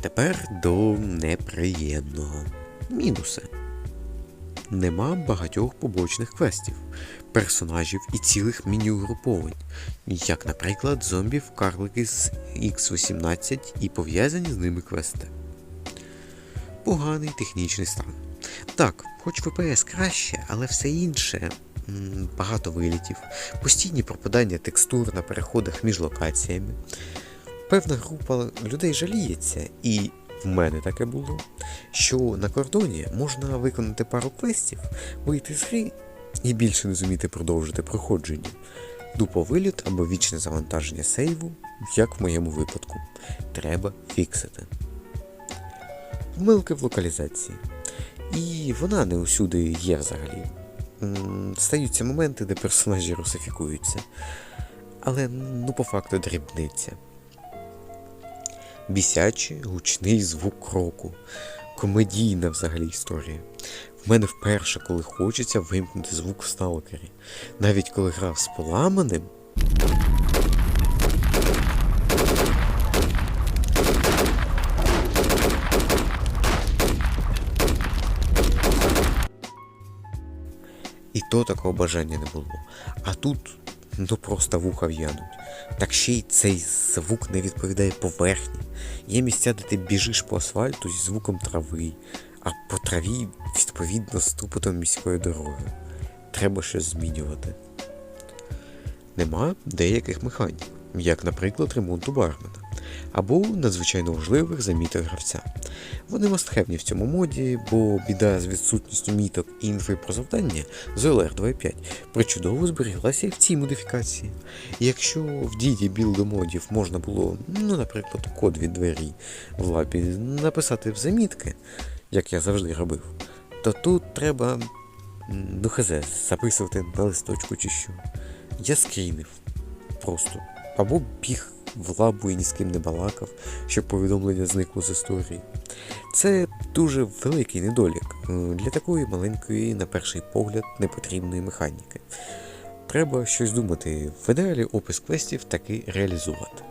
тепер до неприємного. Мінуси. Нема багатьох побочних квестів, персонажів і цілих міні-угруповань, як, наприклад, зомбів-карлики з X18 і пов'язані з ними квести. Поганий технічний стан. Так, хоч ВПС краще, але все інше багато вилітів, постійні пропадання текстур на переходах між локаціями. Певна група людей жаліється, і в мене таке було, що на кордоні можна виконати пару квестів, вийти з гри і більше не зуміти продовжити проходження. Дупо виліт або вічне завантаження сейву, як в моєму випадку. Треба фіксити. Помилки в локалізації. І вона не усюди є взагалі. Стаються моменти, де персонажі русифікуються. Але ну по факту дрібниця. Бісячий гучний звук кроку. Комедійна взагалі історія. В мене вперше, коли хочеться вимкнути звук в сталкері. Навіть коли грав з поламаним. І то такого бажання не було. А тут ну просто вуха в'януть. Так ще й цей звук не відповідає поверхні. Є місця, де ти біжиш по асфальту зі звуком трави, а по траві відповідно з тупотом міської дороги. Треба щось змінювати. Нема деяких механік, як, наприклад, ремонту бармена, або надзвичайно важливих заміток гравця. Вони мастхевні в цьому моді, бо біда з відсутністю міток і інфи про завдання з OLR 2.5 причудово зберіглася і в цій модифікації. Якщо в діді білду модів можна було, ну, наприклад, код від двері в лапі написати в замітки, як я завжди робив, то тут треба ну хз, записувати на листочку чи що. Я скрінив просто. Або біг в лабу і ні з ким не балакав, щоб повідомлення зникло з історії. Це дуже великий недолік е, для такої маленької, на перший погляд, непотрібної механіки. Треба щось думати, в ідеалі опис квестів таки реалізувати.